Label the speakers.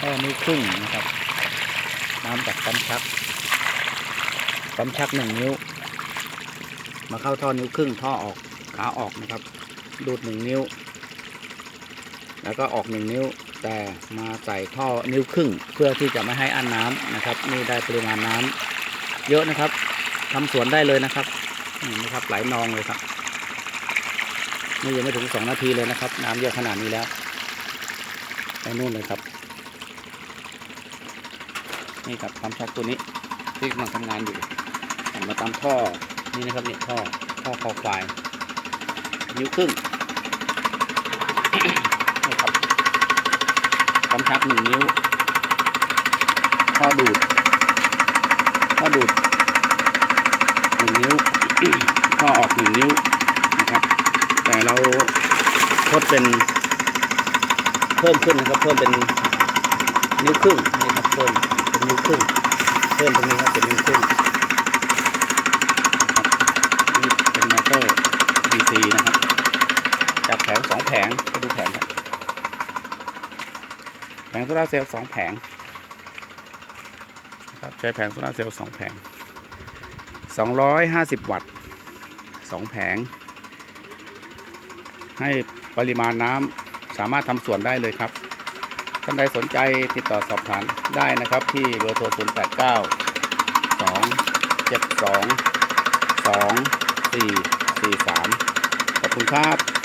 Speaker 1: ท่นิ้วครึ่งนะครับ น้ำจากปั๊มชักปั๊มชักหนึ่งนิ้ว มาเข้าท่อนิ้วครึ่งท่อออกขาออกนะครับ ดูดหนึ่งนิ้ว แล้วก็ออกหนึ่งนิ้ว แต่มาใส่ท่อนิ้วครึ่ง เพื่อที่จะไม่ให้อั้นน้ำนะครับ นี่ได้ปริมาณน้ำเยอะนะครับทำสวนได้เลยนะครับนี่นะครับไหลนองเลยครับนี่ยังไม่ถึงสองนาทีเลยนะครับ น้ำเยอะขนาดนี้แล้วไปนู่นเลยครับ นี่ครับปั๊มชักตัวนี้ที่กำลังทำงานอยู่มาตามท่อนี่นะครับเนี่ยท่อท่อคอควายนิ้วครึ่งนี่ครับปั๊มชักหนึ่งนิ้วท่อดูดท่อดูดหนึ่งนิ้วท่อออกหนึ่งนิ้วนะครับแต่เราทดเป็นเพิ่มขึ้นนะครับ เพิ่มเป็นนิ้วครึ่งนี่ครับเพิ่ม เป็นนิ้วครึ่งเพิ่มตรงนี้ครับเป็นนิ้วครึ่งนะครับนี่เป็นมอเตอร์ DC นะครับจากแผงสองแผงไปดูแผงครับแผงโซลาเซลล์สองแผงครับใช้แผงโซลาเซลล์สองแผงสองร้อยห้าสิบวัตต์สองแผง ให้ปริมาณน้ำสามารถทำสวนได้เลยครับ ท่านใดสนใจติดต่อสอบถามได้นะครับที่เบอร์โทร 0 8 9 2 7 2 2 4 4 3 ขอบคุณครับ